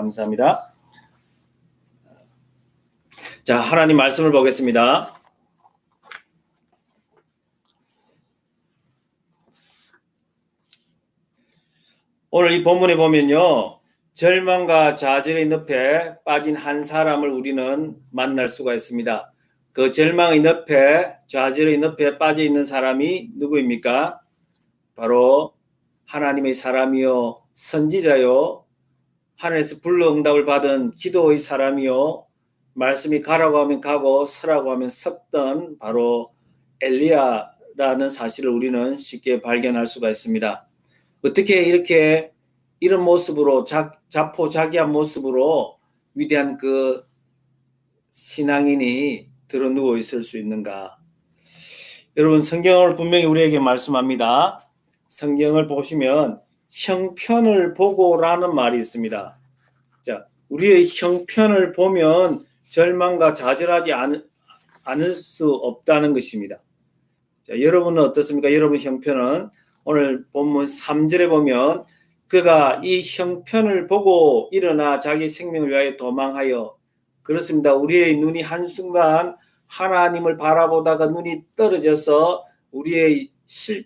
감사합니다. 자, 하나님 말씀을 보겠습니다. 오늘 이 본문에 보면요. 절망과 좌절의 늪에 빠진 한 사람을 우리는 만날 수가 있습니다. 그 절망의 늪에, 좌절의 늪에 빠져 있는 사람이 누구입니까? 바로 하나님의 사람이요, 선지자요, 하늘에서 불러 응답을 받은 기도의 사람이요, 말씀이 가라고 하면 가고 서라고 하면 섰던 바로 엘리야라는 사실을 우리는 쉽게 발견할 수가 있습니다. 어떻게 이렇게 이런 모습으로 자, 자포자기한 모습으로 위대한 그 신앙인이 드러누워 있을 수 있는가? 여러분 성경을 분명히 우리에게 말씀합니다. 성경을 보시면 형편을 보고라는 말이 있습니다. 자, 우리의 형편을 보면 절망과 좌절하지 않, 않을 수 없다는 것입니다. 자, 여러분은 어떻습니까? 여러분 형편은 오늘 본문 3절에 보면 그가 이 형편을 보고 일어나 자기 생명을 위하여 도망하여 그렇습니다. 우리의 눈이 한순간 하나님을 바라보다가 눈이 떨어져서 우리의 실,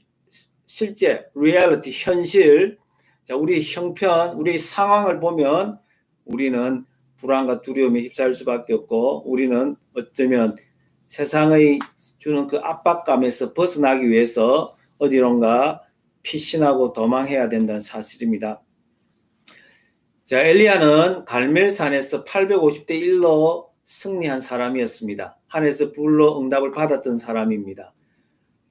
실제, 리얼리티, 현실, 자, 우리의 형편, 우리의 상황을 보면 우리는 불안과 두려움에 휩싸일 수밖에 없고 우리는 어쩌면 세상의 주는 그 압박감에서 벗어나기 위해서 어디론가 피신하고 도망해야 된다는 사실입니다. 자, 엘리야는 갈멜산에서 850대 1로 승리한 사람이었습니다. 하늘에서 불로 응답을 받았던 사람입니다.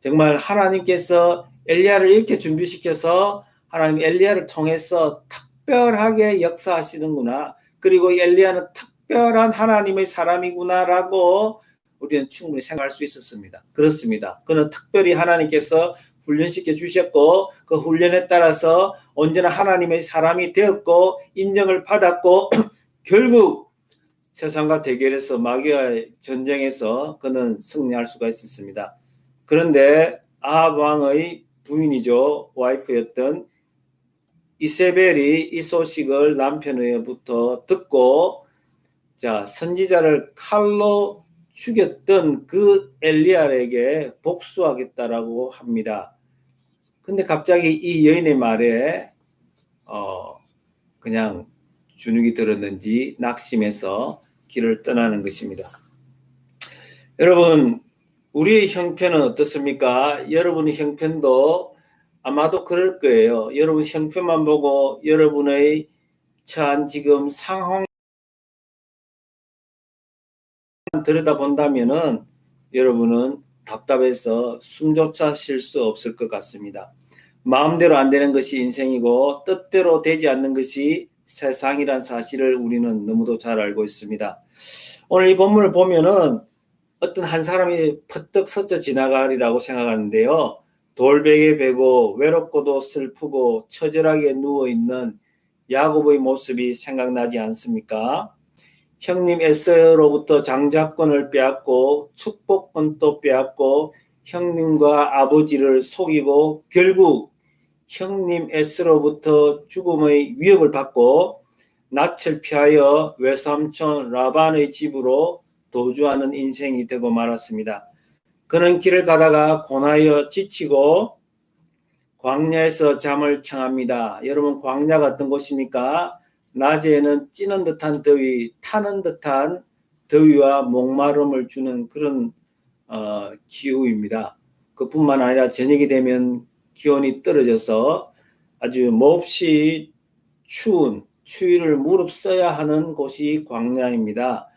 정말 하나님께서 엘리야를 이렇게 준비시켜서 하나님 엘리야를 통해서 특별하게 역사하시는구나. 그리고 엘리야는 특별한 하나님의 사람이구나라고 우리는 충분히 생각할 수 있었습니다. 그렇습니다. 그는 특별히 하나님께서 훈련시켜 주셨고 그 훈련에 따라서 언제나 하나님의 사람이 되었고 인정을 받았고 결국 세상과 대결해서 마귀와의 전쟁에서 그는 승리할 수가 있었습니다. 그런데 아합 왕의 부인이죠 와이프였던 이세벨이 이 소식을 남편에게부터 듣고 자 선지자를 칼로 죽였던 그 엘리알에게 복수하겠다라고 합니다. 근데 갑자기 이 여인의 말에 어 그냥 주눅이 들었는지 낙심해서 길을 떠나는 것입니다. 여러분 우리의 형편은 어떻습니까? 여러분의 형편도 아마도 그럴 거예요. 여러분 형편만 보고 여러분의 처한 지금 상황 들여다본다면은 여러분은 답답해서 숨조차 쉴 수 없을 것 같습니다. 마음대로 안 되는 것이 인생이고 뜻대로 되지 않는 것이 세상이란 사실을 우리는 너무도 잘 알고 있습니다. 오늘 이 본문을 보면은 어떤 한 사람이 퍼뜩 스쳐 지나가리라고 생각하는데요. 돌베개 베고 외롭고도 슬프고 처절하게 누워 있는 야곱의 모습이 생각나지 않습니까? 형님 에스로부터 장자권을 빼앗고 축복권도 빼앗고 형님과 아버지를 속이고 결국 형님 에스로부터 죽음의 위협을 받고 낯을 피하여 외삼촌 라반의 집으로 도주하는 인생이 되고 말았습니다. 그는 길을 가다가 고나여 지치고 광야에서 잠을 청합니다. 여러분 광야가 어떤 곳입니까? 낮에는 찌는 듯한 더위, 타는 듯한 더위와 목마름을 주는 그런 어, 기후입니다. 그뿐만 아니라 저녁이 되면 기온이 떨어져서 아주 몹시 추운 추위를 무릅써야 하는 곳이 광야입니다.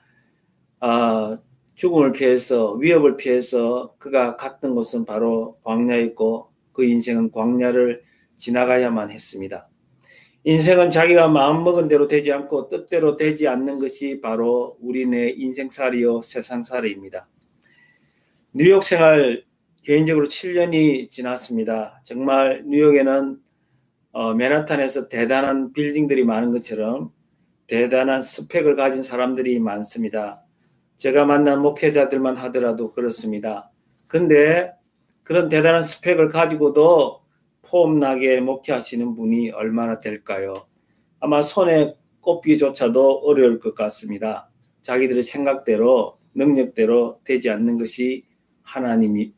아, 죽음을 피해서 위협을 피해서 그가 갔던 곳은 바로 광야였고 그 인생은 광야를 지나가야만 했습니다. 인생은 자기가 마음먹은 대로 되지 않고 뜻대로 되지 않는 것이 바로 우리네 인생살이요 세상살이입니다. 뉴욕 생활 개인적으로 7년이 지났습니다. 정말 뉴욕에는 어, 맨하탄에서 대단한 빌딩들이 많은 것처럼 대단한 스펙을 가진 사람들이 많습니다. 제가 만난 목회자들만 하더라도 그렇습니다. 그런데 그런 대단한 스펙을 가지고도 폼나게 목회하시는 분이 얼마나 될까요? 아마 손에 꼽기조차도 어려울 것 같습니다. 자기들의 생각대로 능력대로 되지 않는 것이 하나님이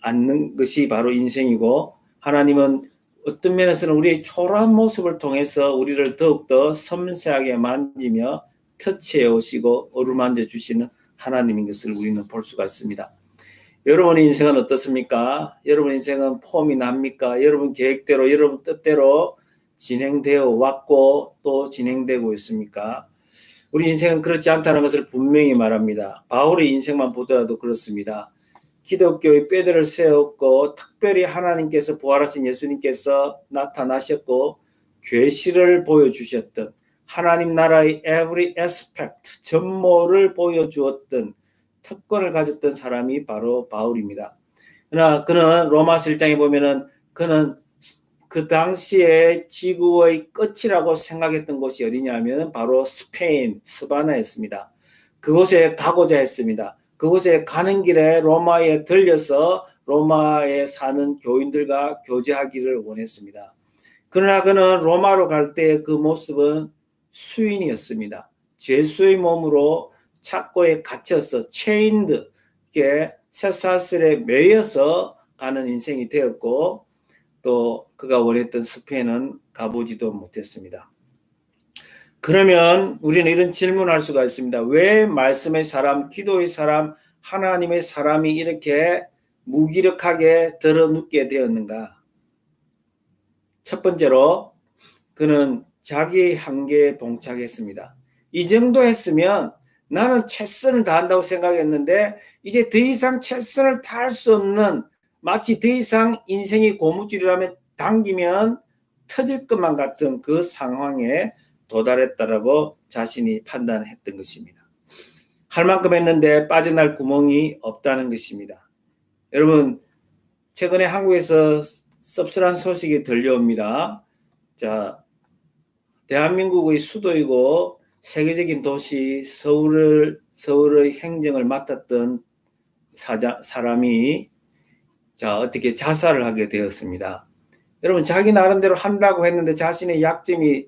않는 것이 바로 인생이고 하나님은 어떤 면에서는 우리의 초라한 모습을 통해서 우리를 더욱더 섬세하게 만지며 터치해 오시고 어루만져 주시는 하나님인 것을 우리는 볼 수가 있습니다. 여러분의 인생은 어떻습니까? 여러분 인생은 폼이 납니까? 여러분 계획대로, 여러분 뜻대로 진행되어 왔고 또 진행되고 있습니까? 우리 인생은 그렇지 않다는 것을 분명히 말합니다. 바울의 인생만 보더라도 그렇습니다. 기독교의 뼈대를 세웠고 특별히 하나님께서 부활하신 예수님께서 나타나셨고 괴시를 보여주셨던 하나님 나라의 every aspect 전모를 보여주었던 특권을 가졌던 사람이 바로 바울입니다. 그러나 그는 로마 실장에 보면은 그는 그 당시에 지구의 끝이라고 생각했던 곳이 어디냐면 바로 스페인 스바나였습니다. 그곳에 가고자 했습니다. 그곳에 가는 길에 로마에 들려서 로마에 사는 교인들과 교제하기를 원했습니다. 그러나 그는 로마로 갈 때 그 모습은 수인이었습니다. 죄수의 몸으로 착고에 갇혀서 체인드, 게 쇠사슬에 매여서 가는 인생이 되었고 또 그가 원했던 스페인은 가보지도 못했습니다. 그러면 우리는 이런 질문을 할 수가 있습니다. 왜 말씀의 사람, 기도의 사람, 하나님의 사람이 이렇게 무기력하게 드러눕게 되었는가? 첫 번째로 그는 자기의 한계에 봉착했습니다. 이 정도 했으면 나는 최선을 다한다고 생각했는데 이제 더 이상 최선을 다할 수 없는 마치 더 이상 인생이 고무줄이라면 당기면 터질 것만 같은 그 상황에 도달했다라고 자신이 판단했던 것입니다. 할 만큼 했는데 빠져날 구멍이 없다는 것입니다. 여러분, 최근에 한국에서 씁쓸한 소식이 들려옵니다. 자, 대한민국의 수도이고 세계적인 도시 서울을 서울의 행정을 맡았던 사자, 사람이 자 어떻게 자살을 하게 되었습니다. 여러분 자기 나름대로 한다고 했는데 자신의 약점이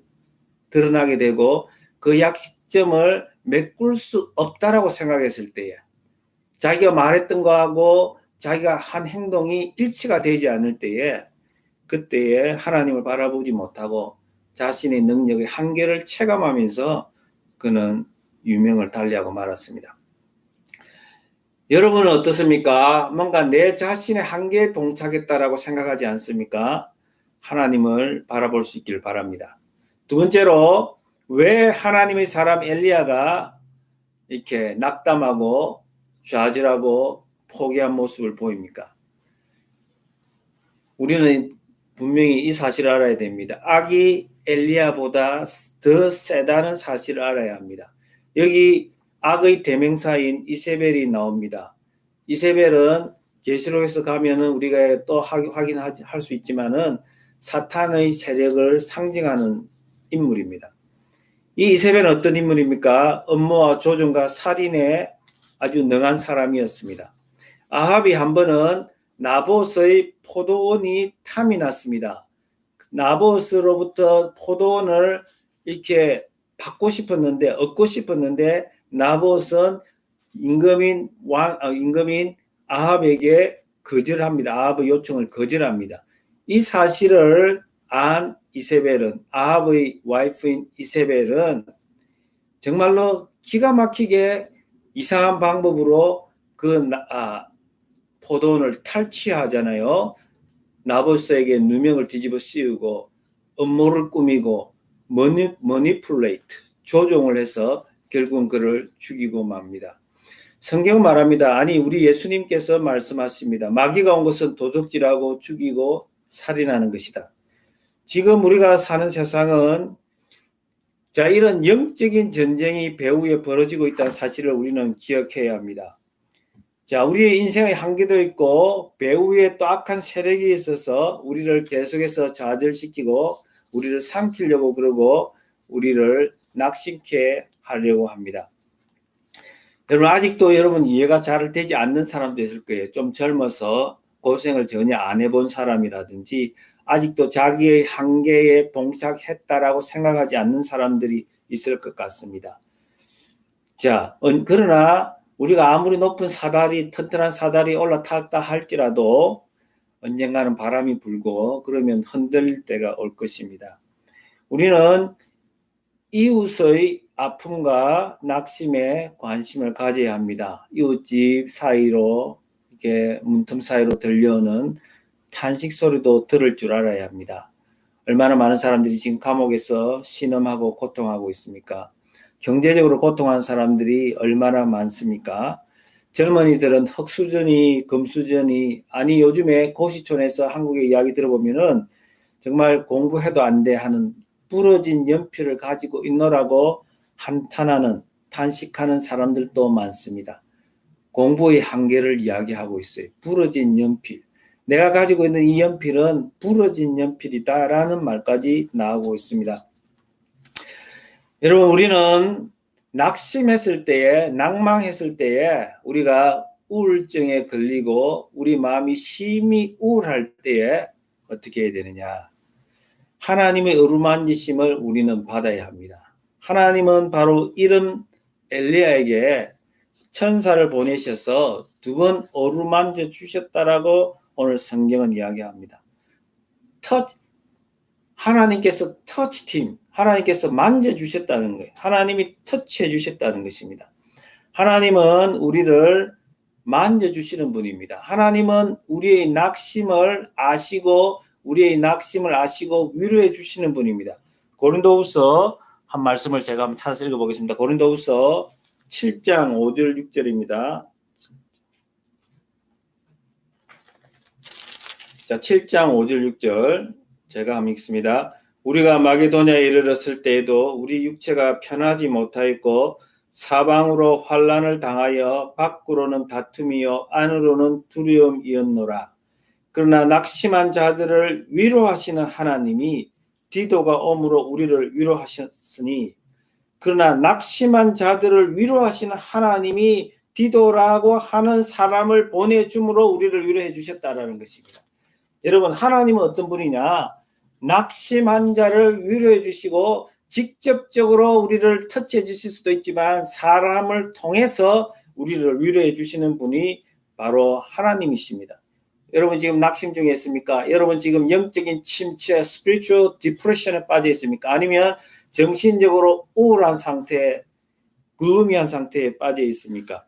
드러나게 되고 그 약점을 메꿀 수 없다라고 생각했을 때에 자기가 말했던 거하고 자기가 한 행동이 일치가 되지 않을 때에 그때에 하나님을 바라보지 못하고 자신의 능력의 한계를 체감하면서 그는 유명을 달리하고 말았습니다. 여러분은 어떻습니까? 뭔가 내 자신의 한계에 동착했다라고 생각하지 않습니까? 하나님을 바라볼 수 있기를 바랍니다. 두 번째로 왜 하나님의 사람 엘리야가 이렇게 낙담하고 좌절하고 포기한 모습을 보입니까? 우리는 분명히 이 사실을 알아야 됩니다. 악이 엘리야보다 더 세다는 사실을 알아야 합니다. 여기 악의 대명사인 이세벨이 나옵니다. 이세벨은 계시록에서 가면은 우리가 또 확인할 수 있지만은 사탄의 세력을 상징하는 인물입니다. 이 이세벨은 어떤 인물입니까? 업무와 조종과 살인에 아주 능한 사람이었습니다. 아합이 한 번은 나봇의 포도원이 탐이 났습니다. 나봇으로부터 포도원을 이렇게 받고 싶었는데 얻고 싶었는데 나봇은 임금인 왕 어, 임금인 아합에게 거절합니다. 아합의 요청을 거절합니다. 이 사실을 안 이세벨은 아합의 와이프인 이세벨은 정말로 기가 막히게 이상한 방법으로 그 아, 포도원을 탈취하잖아요. 나보스에게 누명을 뒤집어 씌우고 음모를 꾸미고 머니, 머니플레이트 조종을 해서 결국은 그를 죽이고 맙니다. 성경 말합니다. 아니 우리 예수님께서 말씀하십니다. 마귀가 온 것은 도둑질하고 죽이고 살인하는 것이다. 지금 우리가 사는 세상은 자 이런 영적인 전쟁이 배후에 벌어지고 있다는 사실을 우리는 기억해야 합니다. 자, 우리의 인생의 한계도 있고 배후에 또 악한 세력이 있어서 우리를 계속해서 좌절시키고 우리를 삼키려고 그러고 우리를 낙심케 하려고 합니다. 여러분 아직도 여러분 이해가 잘 되지 않는 사람도 있을 거예요. 좀 젊어서 고생을 전혀 안 해본 사람이라든지 아직도 자기의 한계에 봉착했다라고 생각하지 않는 사람들이 있을 것 같습니다. 자, 어, 그러나 우리가 아무리 높은 사다리, 튼튼한 사다리 올라탔다 할지라도 언젠가는 바람이 불고 그러면 흔들릴 때가 올 것입니다. 우리는 이웃의 아픔과 낙심에 관심을 가져야 합니다. 이웃집 사이로 이렇게 문틈 사이로 들려오는 탄식 소리도 들을 줄 알아야 합니다. 얼마나 많은 사람들이 지금 감옥에서 신음하고 고통하고 있습니까? 경제적으로 고통한 사람들이 얼마나 많습니까? 젊은이들은 흑수저니 금수저니 아니 요즘에 고시촌에서 한국의 이야기 들어보면은 정말 공부해도 안 돼 하는 부러진 연필을 가지고 있노라고 한탄하는 탄식하는 사람들도 많습니다. 공부의 한계를 이야기하고 있어요. 부러진 연필. 내가 가지고 있는 이 연필은 부러진 연필이다라는 말까지 나오고 있습니다. 여러분, 우리는 낙심했을 때에, 낭망했을 때에 우리가 우울증에 걸리고 우리 마음이 심히 우울할 때에 어떻게 해야 되느냐. 하나님의 어루만지심을 우리는 받아야 합니다. 하나님은 바로 이런 엘리야에게 천사를 보내셔서 두 번 어루만져 주셨다라고 오늘 성경은 이야기합니다. 터 하나님께서 터치팀, 하나님께서 만져 주셨다는 거예요. 하나님이 터치해 주셨다는 것입니다. 하나님은 우리를 만져 주시는 분입니다. 하나님은 우리의 낙심을 아시고 우리의 낙심을 아시고 위로해 주시는 분입니다. 고린도후서 한 말씀을 제가 한번 찾아서 읽어보겠습니다. 고린도후서 7장 5절 6절입니다. 자, 7장 5절 6절 제가 읽습니다. 우리가 마게도냐에 이르렀을 때에도 우리 육체가 편하지 못하였고 사방으로 환란을 당하여 밖으로는 다툼이요 안으로는 두려움이었노라. 그러나 낙심한 자들을 위로하시는 하나님이 디도가 om으로 우리를 위로하셨으니 그러나 낙심한 자들을 위로하시는 하나님이 디도라고 하는 사람을 보내줌으로 우리를 위로해 주셨다라는 것입니다. 여러분 하나님은 어떤 분이냐? 낙심한 자를 위로해 주시고 직접적으로 우리를 터치해 주실 수도 있지만 사람을 통해서 우리를 위로해 주시는 분이 바로 하나님이십니다. 여러분 지금 낙심 중에 있습니까? 여러분 지금 영적인 침체, spiritual depression에 빠져 있습니까? 아니면 정신적으로 우울한 상태, 글루미한 상태에 빠져 있습니까?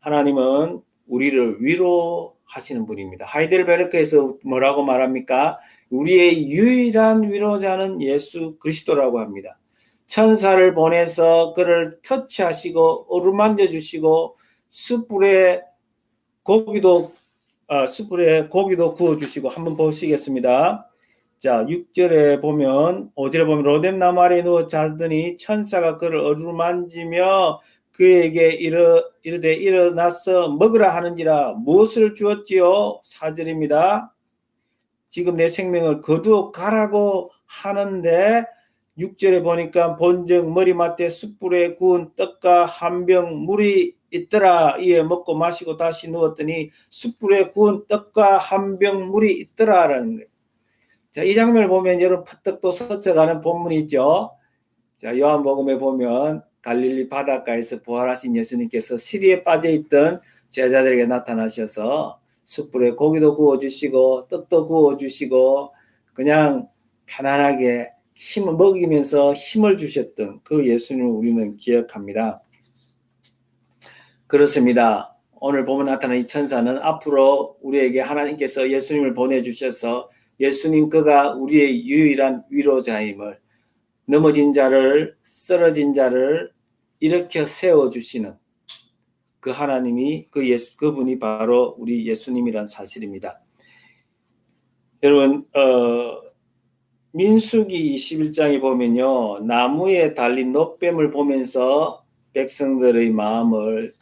하나님은 우리를 위로하시는 분입니다. 하이델베르크에서 뭐라고 말합니까? 우리의 유일한 위로자는 예수 그리스도라고 합니다. 천사를 보내서 그를 터치하시고 어루만져 주시고 숯불에 고기도 아, 숯불에 고기도 구워 주시고 한번 보시겠습니다. 자, 6절에 보면 5절에 보면 로뎀 아래 누워 자더니 천사가 그를 어루만지며 그에게 이르 이르되 일어나서 먹으라 하는지라 무엇을 주었지요? 4절입니다. 지금 내 생명을 거두어 가라고 하는데 6절에 보니까 본적 머리맡에 숯불에 구운 떡과 한 병 물이 있더라 이에 먹고 마시고 다시 누웠더니 숯불에 구운 떡과 한 병 물이 있더라라는 거예요. 자, 이 장면을 보면 여러분 퍼뜩 또 스쳐가는 본문이 있죠. 자, 요한복음에 보면 갈릴리 바닷가에서 부활하신 예수님께서 시리에 빠져 있던 제자들에게 나타나셔서 숯불에 고기도 구워 주시고 떡도 구워 주시고 그냥 편안하게 힘을 먹이면서 힘을 주셨던 그 예수님을 우리는 기억합니다. 그렇습니다. 오늘 보면 나타난 이 천사는 앞으로 우리에게 하나님께서 예수님을 보내주셔서 예수님 그가 우리의 유일한 위로자임을 넘어진 자를 쓰러진 자를 일으켜 세워주시는 그 하나님이 그 예수 그분이 바로 우리 예수님이란 사실입니다. 여러분 어, 민수기 21장에 보면요 나무에 달린 노뱀을 보면서 백성들의 마음을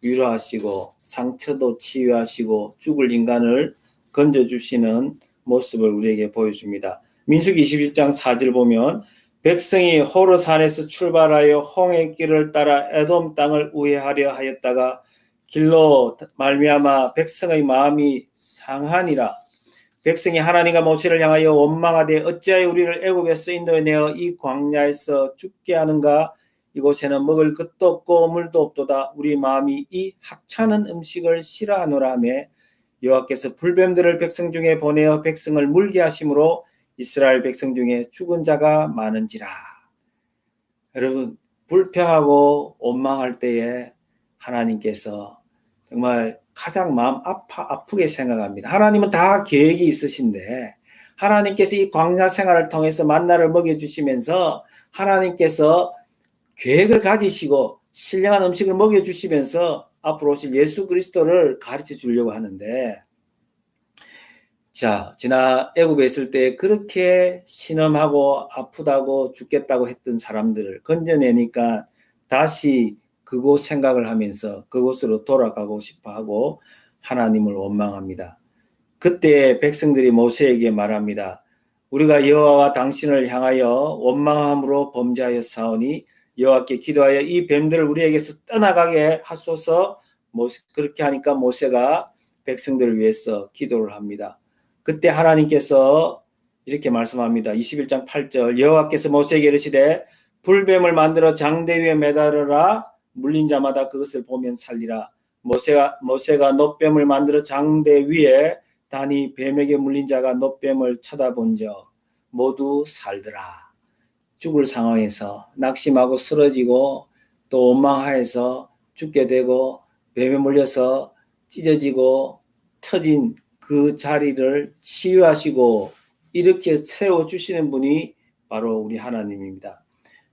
위로하시고 상처도 치유하시고 죽을 인간을 건져주시는 모습을 우리에게 보여줍니다. 민수기 21장 4절 보면 백성이 호르산에서 출발하여 홍해 길을 따라 에돔 땅을 우회하려 하였다가 길로 말미암아 백성의 마음이 상하니라. 백성이 하나님과 모세를 향하여 원망하되 어찌하여 우리를 애굽에서 인도해내어 이 광야에서 죽게 하는가? 이곳에는 먹을 것도 없고 물도 없도다. 우리 마음이 이 하찮은 음식을 싫어하노라 하며 여호와께서 불뱀들을 백성 중에 보내어 백성을 물게 하심으로 이스라엘 백성 중에 죽은 자가 많은지라 여러분 불평하고 원망할 때에 하나님께서 정말 가장 마음 아파, 아프게 생각합니다. 하나님은 다 계획이 있으신데 하나님께서 이 광야 생활을 통해서 만나를 먹여주시면서 하나님께서 계획을 가지시고 신령한 음식을 먹여주시면서 앞으로 오실 예수 그리스도를 가르쳐 주려고 하는데 자 지나 애굽에 있을 때 그렇게 신음하고 아프다고 죽겠다고 했던 사람들을 건져내니까 다시 그곳 생각을 하면서 그곳으로 돌아가고 싶어 하고 하나님을 원망합니다. 그때 백성들이 모세에게 말합니다. 우리가 여호와와 당신을 향하여 원망함으로 범죄하여 사오니 여호와께 기도하여 이 뱀들을 우리에게서 떠나가게 하소서 그렇게 하니까 모세가 백성들을 위해서 기도를 합니다. 그때 하나님께서 이렇게 말씀합니다. 21장 8절 여호와께서 모세에게 이르시되 불뱀을 만들어 장대 위에 매달으라 물린 자마다 그것을 보면 살리라. 모세가 모세가 놋뱀을 만들어 장대 위에 다니 뱀에게 물린 자가 놋뱀을 쳐다본적 모두 살더라. 죽을 상황에서 낙심하고 쓰러지고 또 원망하여서 죽게 되고 뱀에 물려서 찢어지고 터진 그 자리를 치유하시고 이렇게 세워 주시는 분이 바로 우리 하나님입니다.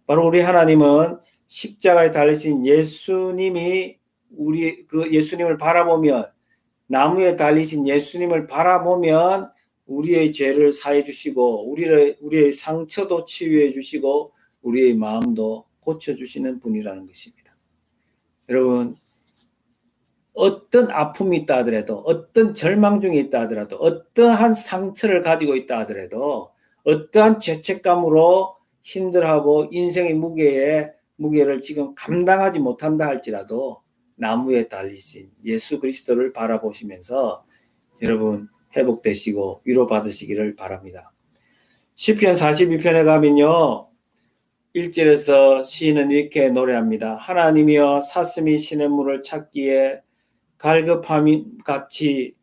바로 우리 하나님은 십자가에 달리신 예수님이 우리 그 예수님을 바라보면 나무에 달리신 예수님을 바라보면 우리의 죄를 사해 주시고 우리의 우리의 상처도 치유해 주시고 우리의 마음도 고쳐 주시는 분이라는 것입니다. 여러분 어떤 아픔이 있다 하더라도 어떤 절망 중에 있다 하더라도 어떠한 상처를 가지고 있다 하더라도 어떠한 죄책감으로 힘들어하고 인생의 무게에 무게를 지금 감당하지 못한다 할지라도 나무에 달리신 예수 그리스도를 바라보시면서 여러분 회복되시고 위로받으시기를 바랍니다. 10편 42편에 가면요. 1절에서 시인은 이렇게 노래합니다. 하나님이여 사슴이 신의 물을 찾기에 갈급함이 같이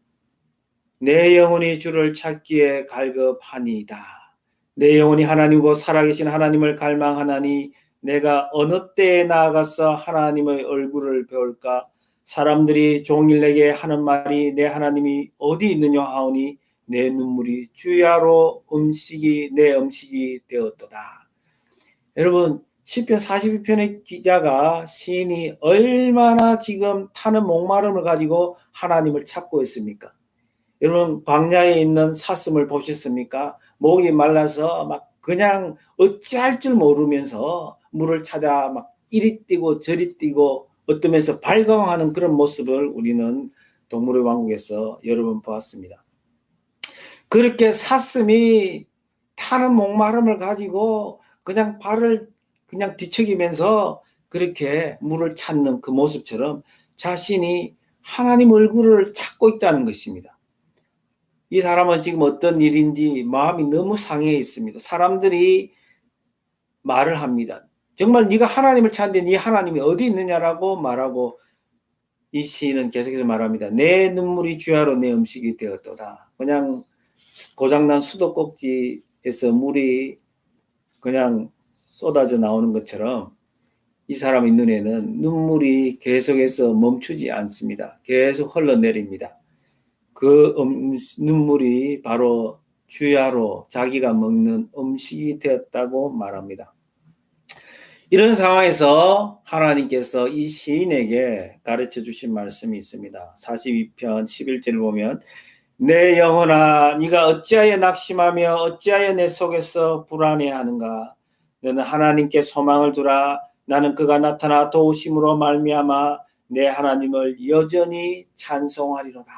내 영혼이 주를 찾기에 갈급하니이다. 내 영혼이 하나님과 살아계신 하나님을 갈망하나니 내가 어느 때에 나아가서 하나님의 얼굴을 배울까? 사람들이 종일 내게 하는 말이 내 하나님이 어디 있느냐 하오니 내 눈물이 주야로 음식이 내 음식이 되었도다. 여러분 10편 42편의 기자가 시인이 얼마나 지금 타는 목마름을 가지고 하나님을 찾고 있습니까? 여러분 광야에 있는 사슴을 보셨습니까? 목이 말라서 막 그냥 어찌할 줄 모르면서 물을 찾아 막 이리 뛰고 저리 뛰고 어떠면서 발광하는 그런 모습을 우리는 동물의 왕국에서 여러 번 보았습니다. 그렇게 사슴이 타는 목마름을 가지고 그냥 발을 그냥 뒤척이면서 그렇게 물을 찾는 그 모습처럼 자신이 하나님 얼굴을 찾고 있다는 것입니다. 이 사람은 지금 어떤 일인지 마음이 너무 상해 있습니다. 사람들이 말을 합니다. 정말 네가 하나님을 찾는데 네 하나님이 어디 있느냐라고 말하고 이 시인은 계속해서 말합니다. 내 눈물이 주야로 내 음식이 되었도다. 그냥 고장난 수도꼭지에서 물이 그냥 쏟아져 나오는 것처럼 이 사람의 눈에는 눈물이 계속해서 멈추지 않습니다. 계속 흘러내립니다. 그 음, 눈물이 바로 주야로 자기가 먹는 음식이 되었다고 말합니다. 이런 상황에서 하나님께서 이 시인에게 가르쳐 주신 말씀이 있습니다. 42편 11절을 보면 내 영혼아 네가 어찌하여 낙심하며 어찌하여 내 속에서 불안해하는가 너는 하나님께 소망을 두라 나는 그가 나타나 도우심으로 말미암아 내 하나님을 여전히 찬송하리로다.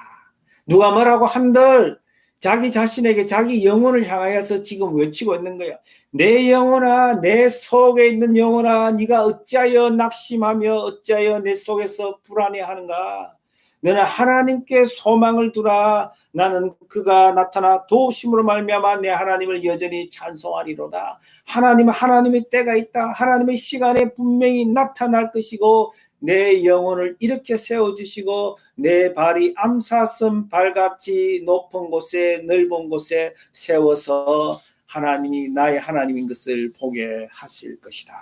누가 뭐라고 한들 자기 자신에게 자기 영혼을 향하여서 지금 외치고 있는 거야. 내 영혼아 내 속에 있는 영혼아 네가 어찌하여 낙심하며 어찌하여 내 속에서 불안해하는가 너는 하나님께 소망을 두라. 나는 그가 나타나 도우심으로 말미암아 내 하나님을 여전히 찬송하리로다. 하나님은 하나님의 때가 있다. 하나님의 시간에 분명히 나타날 것이고 내 영혼을 이렇게 세워 주시고 내 발이 암사슴 발같이 높은 곳에 넓은 곳에 세워서 하나님이 나의 하나님인 것을 보게 하실 것이다.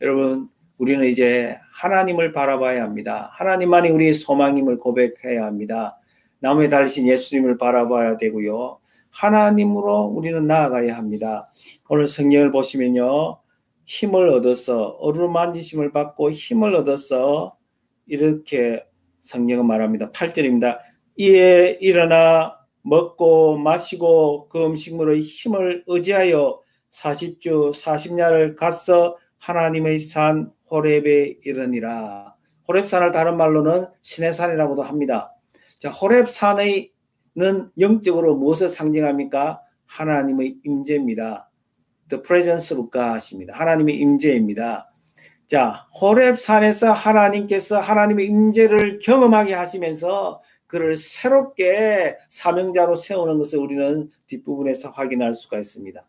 여러분 우리는 이제 하나님을 바라봐야 합니다. 하나님만이 우리의 소망임을 고백해야 합니다. 나무에 달리신 예수님을 바라봐야 되고요. 하나님으로 우리는 나아가야 합니다. 오늘 성경을 보시면요. 힘을 얻어서 어루만지심을 받고 힘을 얻어서 이렇게 성경은 말합니다. 8절입니다. 이에 일어나 먹고 마시고 그 음식물의 힘을 의지하여 40주 40야를 갔어 하나님의 산 호렙에 이르니라. 호렙산을 다른 말로는 신의 산이라고도 합니다. 자, 호렙산의는 영적으로 무엇을 상징합니까? 하나님의 임재입니다. The presence of God입니다. 하나님의 임재입니다. 자, 호렙산에서 하나님께서 하나님의 임재를 경험하게 하시면서 그를 새롭게 사명자로 세우는 것을 우리는 뒷부분에서 확인할 수가 있습니다.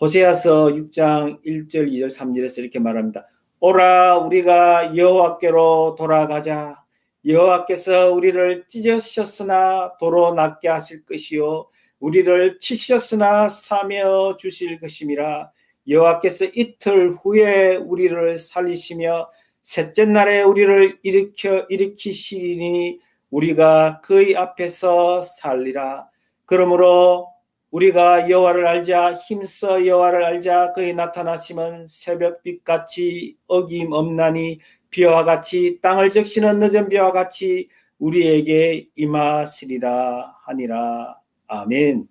호세아서 6장 1절, 2절, 3절에서 이렇게 말합니다. 오라 우리가 여호와께로 돌아가자. 여호와께서 우리를 찢으셨으나 도로 낫게 하실 것이요 우리를 치셨으나 사며 주실 것임이라. 여호와께서 이틀 후에 우리를 살리시며 셋째 날에 우리를 일으켜 일으키시니 우리가 그의 앞에서 살리라. 그러므로 우리가 여호와를 알자 힘써 여호와를 알자 그의 나타나심은 새벽빛 같이 어김없나니 비와 같이 땅을 적시는 늦은 비와 같이 우리에게 임하시리라 하니라 아멘.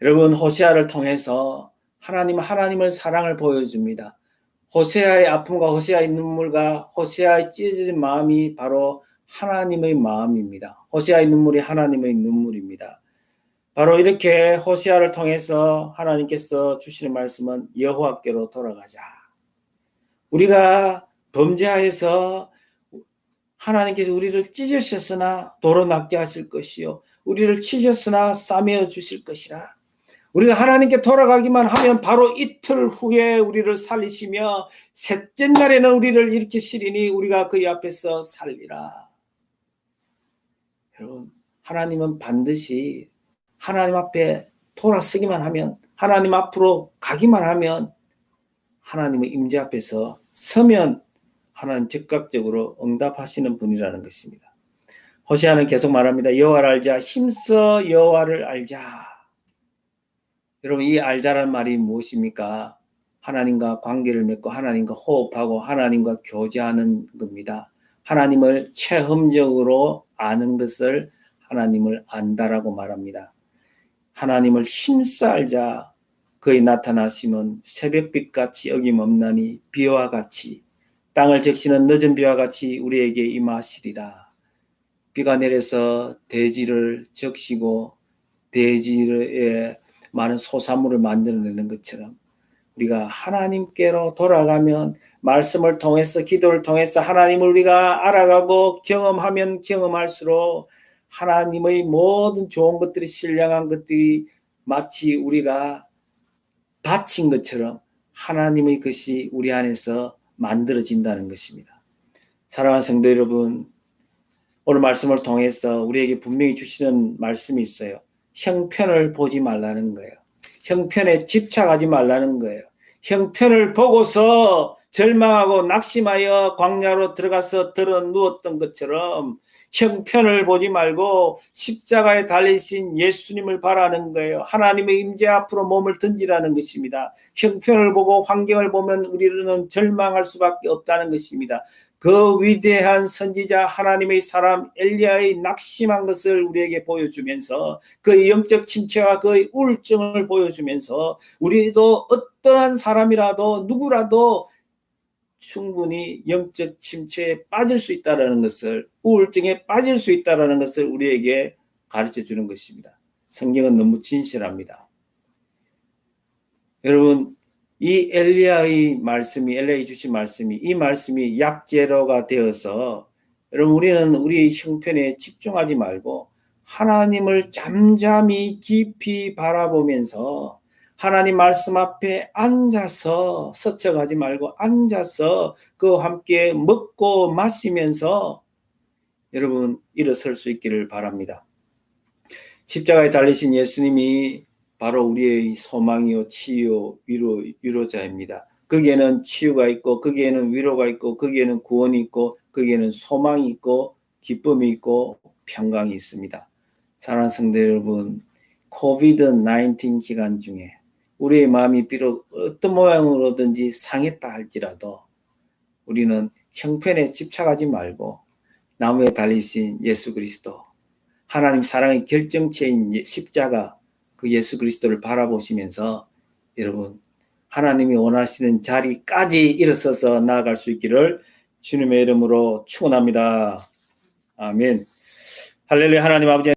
여러분 호세아를 통해서 하나님 하나님을 사랑을 보여줍니다. 호세아의 아픔과 호세아의 눈물과 호세아의 찢어진 마음이 바로 하나님의 마음입니다. 호세아의 눈물이 하나님의 눈물입니다. 바로 이렇게 호시아를 통해서 하나님께서 주시는 말씀은 여호와께로 돌아가자. 우리가 범죄하여서 하나님께서 우리를 찢으셨으나 도로 낫게 하실 것이요. 우리를 치셨으나 싸매어 주실 것이라. 우리가 하나님께 돌아가기만 하면 바로 이틀 후에 우리를 살리시며 셋째 날에는 우리를 일으키시리니 우리가 그의 앞에서 살리라. 여러분, 하나님은 반드시 하나님 앞에 돌아서기만 하면 하나님 앞으로 가기만 하면 하나님의 임재 앞에서 서면 하나님 즉각적으로 응답하시는 분이라는 것입니다. 호시아는 계속 말합니다. 여호와를 알자 힘써 여호와를 알자. 여러분 이 알자라는 말이 무엇입니까? 하나님과 관계를 맺고 하나님과 호흡하고 하나님과 교제하는 겁니다. 하나님을 체험적으로 아는 것을 하나님을 안다라고 말합니다. 하나님을 힘써 알자 그의 나타나심은 새벽빛 같이 어김없나니 비와 같이 땅을 적시는 늦은 비와 같이 우리에게 임하시리라. 비가 내려서 대지를 적시고 대지에 많은 소사물을 만들어내는 것처럼 우리가 하나님께로 돌아가면 말씀을 통해서 기도를 통해서 하나님을 우리가 알아가고 경험하면 경험할수록 하나님의 모든 좋은 것들이 신령한 것들이 마치 우리가 바친 것처럼 하나님의 것이 우리 안에서 만들어진다는 것입니다. 사랑하는 성도 여러분, 오늘 말씀을 통해서 우리에게 분명히 주시는 말씀이 있어요. 형편을 보지 말라는 거예요. 형편에 집착하지 말라는 거예요. 형편을 보고서 절망하고 낙심하여 광야로 들어가서 들어 누웠던 것처럼 형편을 보지 말고 십자가에 달리신 예수님을 바라는 거예요. 하나님의 임재 앞으로 몸을 던지라는 것입니다. 형편을 보고 환경을 보면 우리는 절망할 수밖에 없다는 것입니다. 그 위대한 선지자 하나님의 사람 엘리야의 낙심한 것을 우리에게 보여주면서 그 영적 침체와 그 우울증을 보여주면서 우리도 어떠한 사람이라도 누구라도 충분히 영적 침체에 빠질 수 있다라는 것을 우울증에 빠질 수 있다라는 것을 우리에게 가르쳐 주는 것입니다. 성경은 너무 진실합니다. 여러분 이 엘리야의 말씀이 엘리야의 주신 말씀이 이 말씀이 약제로가 되어서 여러분 우리는 우리 형편에 집중하지 말고 하나님을 잠잠히 깊이 바라보면서 하나님 말씀 앞에 앉아서 서쳐가지 말고 앉아서 그와 함께 먹고 마시면서 여러분 일어설 수 있기를 바랍니다. 십자가에 달리신 예수님이 바로 우리의 소망이요 치유 위로 위로자입니다. 거기에는 치유가 있고 거기에는 위로가 있고 거기에는 구원이 있고 거기에는 소망이 있고 기쁨이 있고 평강이 있습니다. 사랑하는 성도 여러분, 코비드 19 기간 중에 우리의 마음이 비록 어떤 모양으로든지 상했다 할지라도 우리는 형편에 집착하지 말고 나무에 달리신 예수 그리스도 하나님 사랑의 결정체인 예- 십자가 그 예수 그리스도를 바라보시면서 여러분 하나님이 원하시는 자리까지 일어서서 나아갈 수 있기를 주님의 이름으로 축원합니다. 아멘. 할렐루야 하나님 아버지